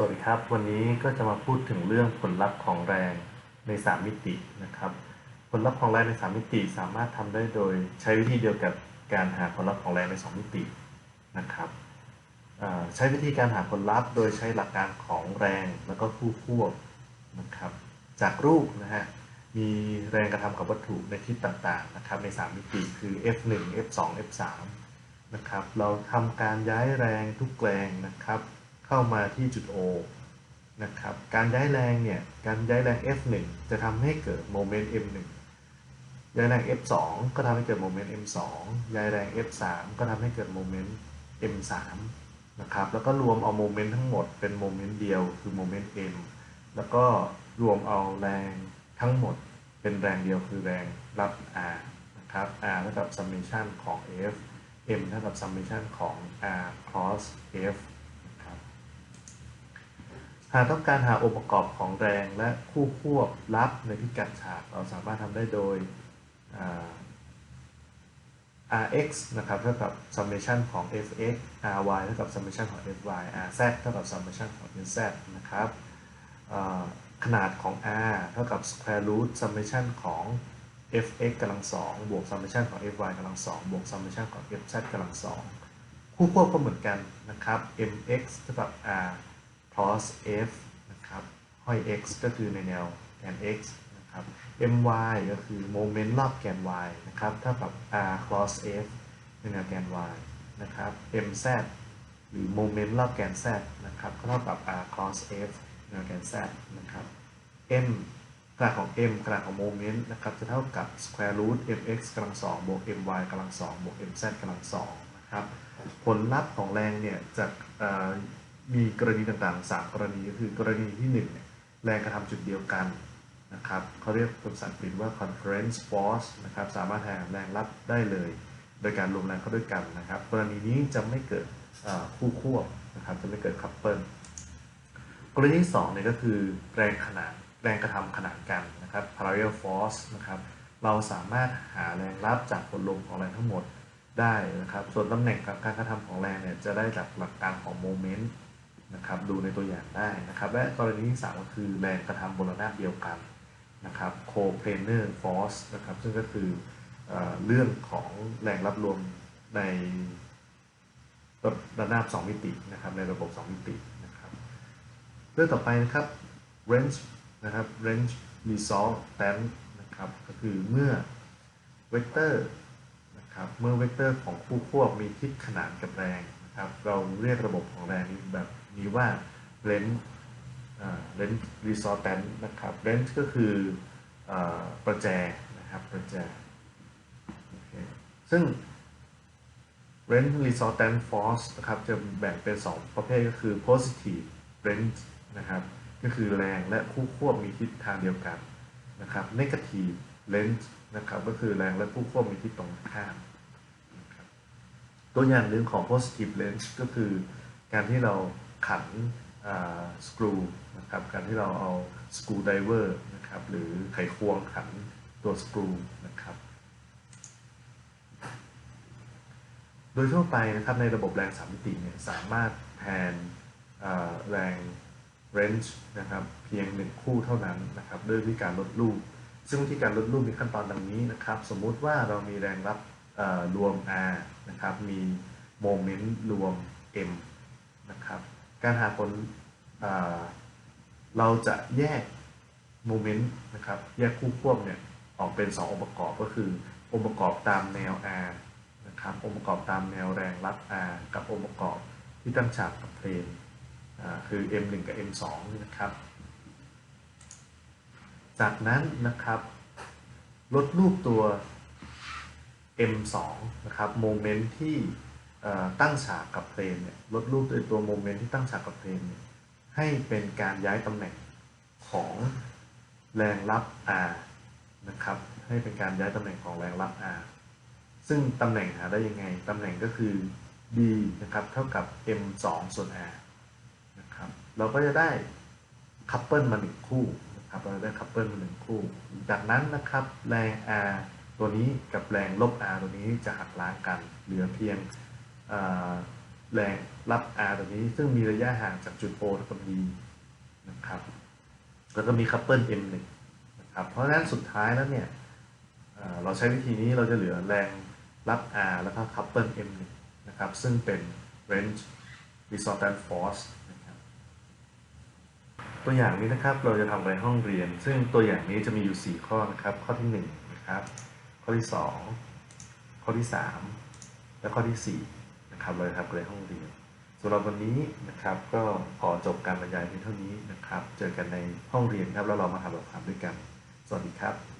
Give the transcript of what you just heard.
สวัสดีครับ วันนี้ก็จะมาพูดถึงเรื่องผลลัพธ์ของแรงใน 3 มิตินะครับ ผลลัพธ์ของแรงใน 3 มิติสามารถทำได้โดยใช้วิธีเดียวกับการหาผลลัพธ์ของแรงใน 2 มิตินะครับใช้วิธีการหาผลลัพธ์โดยใช้หลักการของแรงแล้วก็คู่ควบนะครับ จากรูปนะฮะมีแรงกระทำกับวัตถุในทิศต่างๆนะครับใน 3 มิติคือ F1 F2 F3 นะครับเราทำการย้ายแรงทุกแรงนะครับ เข้ามาที่จุด O นะครับ การย้ายแรงเนี่ย การย้ายแรง F1 จะทำให้เกิดโมเมนต์ M1 ย้ายแรง F2 ก็ทำให้เกิดโมเมนต์ M2 ย้ายแรง F3 ก็ทำให้เกิดโมเมนต์ M3 นะครับ แล้วก็รวมเอาโมเมนต์ทั้งหมดเป็นโมเมนต์เดียวคือโมเมนต์ M แล้วก็รวมเอาแรงทั้งหมดเป็นแรงเดียวคือแรงรับ R นะครับ R เท่ากับ summation ของ F m เท่ากับ summation ของ r cross f หากต้องการหาองค์ประกอบของแรงและคู่ควบรับในพิกัดฉาก เราสามารถทำได้โดย rx นะครับเท่ากับ summation ของ fx ry เท่ากับ summation ของ fy rz เท่ากับ summation ของ nz นะครับขนาดของ r เท่ากับ square root summation ของ fx กำลังสองบวก summation ของ fy กำลังสองบวก summation ของ fz กำลังสองคู่ควบก็เหมือนกันนะครับ mx เท่ากับ r cos f นะครับห้อย x ก็คือในแนวแกน x นะครับ my ก็คือโมเมนต์รอบแกน y นะครับเท่ากับ r cross f ในแนวแกน y นะครับ mz หรือโมเมนต์รอบแกน z นะครับก็เท่ากับ r cross f ในแนวแกน z นะครับ m ขนาดของ m ขนาดของโมเมนต์นะครับจะเท่ากับ square root mx กำลังสองบวก my กำลังสองบวก mz กำลังสองนะครับผลลัพธ์ของแรงเนี่ยจะ มีกรณีต่างๆ 3 กรณีก็คือกรณีที่1เนี่ยแรงกระทำจุดเดียวกันนะครับเขาเรียกภาษาอังกฤษว่า conference force นะครับสามารถแทนแรงรับได้เลย โดยการรวมแรงเข้าด้วยกันนะครับ กรณีนี้จะไม่เกิดคู่ควบนะครับจะไม่เกิดคัพเปิลกรณีที่2เนี่ยก็คือแรงขนานแรงกระทำขนานกันนะครับ parallel force นะครับเราสามารถหาแรงรับจากผลลมของแรงทั้งหมดได้นะครับ ส่วนตำแหน่งการกระทำของแรงเนี่ยจะได้จากหลักการของโมเมนต์ นะครับดูในตัวอย่างได้นะครับและกรณีที่3ก็คือแรงกระทำบนระนาบเดียวกันนะครับ coplanar force นะครับซึ่งก็คือเรื่องของแรงรับรวมในระนาบ 2 มิตินะครับในระบบ 2 มิตินะครับเรื่องต่อไปนะครับ range นะครับ range resultant นะครับก็คือเมื่อเวกเตอร์นะครับเมื่อเวกเตอร์ของคู่ควบมีทิศขนานกับแรงนะครับเราเรียกระบบของแรงนี้แบบ นี้ว่า range range resultant นะครับ range ก็คือประแจนะครับประแจซึ่ง range resultant force นะครับจะแบ่งเป็น 2 ประเภทก็คือ positive range นะครับก็คือแรงและคู่ควบมีทิศทางเดียวกันนะครับ negative length นะครับก็คือแรงและคู่ควบมีทิศตรงข้ามตัวอย่างหนึ่งของ positive length ก็คือการที่เรา ขันสกรูนะครับการที่เราเอาสกรูไดเวอร์นะครับหรือไขควงขันตัวสกรูนะครับโดยทั่วไปนะครับในระบบแรงสามมิติเนี่ยสามารถแทนแรง range นะครับเพียงหนึ่งคู่เท่านั้นนะครับด้วยวิธีการลดลูกซึ่งวิธีการลดลูกมีขั้นตอนดังนี้นะครับ สมมุติว่าเรามีแรงรับรวม r นะครับมีโมเมนต์รวม m นะครับ การหาผลเราจะแยกโมเมนต์นะครับแยกคู่ควบเนี่ยออกเป็น 2 องค์ประกอบก็คือองค์ประกอบตามแนว r นะครับองค์ประกอบตามแนวแรงรับ r กับองค์ประกอบที่ตั้งฉากกับเพลนคือ M1 กับ M2 นะครับ จากนั้นนะครับลดรูปตัว M2 นะครับโมเมนต์ที่ ตั้งฉากกับเพลนเนี่ยลดรูปโดยตัวโมเมนต์ที่ตั้งฉากกับเพลนเนี่ยให้เป็นการย้ายตำแหน่งของแรงรับ R นะครับ ให้เป็นการย้ายตำแหน่งของแรงรับ R ซึ่งตำแหน่งหาได้ยังไง ตำแหน่งก็คือ D นะครับเท่ากับ M2 ส่วน R นะครับเราก็จะได้คัพเปิลมาหนึ่งคู่นะครับเราได้คัพเปิลมาหนึ่งคู่ จากนั้นนะครับแรง R ตัวนี้กับแรงลบ R ตัวนี้จะหักล้างกันเหลือเพียง แรงรับ R ตัวนี้ ซึ่งมีระยะห่างจากจุด O เท่ากับ D นะครับแล้วก็มีคัพเปิล M1 นะครับเพราะฉะนั้นสุดท้ายแล้วเนี่ยเอ่อเราใช้วิธีนี้เราจะเหลือแรงรับ R แล้วก็คัพเปิล M1 นะครับซึ่งเป็น range resultant force นะครับตัวอย่างนี้นะครับเราจะทำในห้องเรียน ซึ่งตัวอย่างนี้จะมีอยู่ 4 ข้อนะครับ ข้อที่ 1 นะครับ ข้อที่ 2 ข้อที่ 3 และข้อที่ 4 นะครับเราจะทำในห้องเรียนสำหรับวันนี้นะครับ ก็ขอจบการบรรยายเพียงเท่านี้นะครับ เจอกันในห้องเรียนครับแล้วเรามาทำแบบความด้วยกัน สวัสดีครับ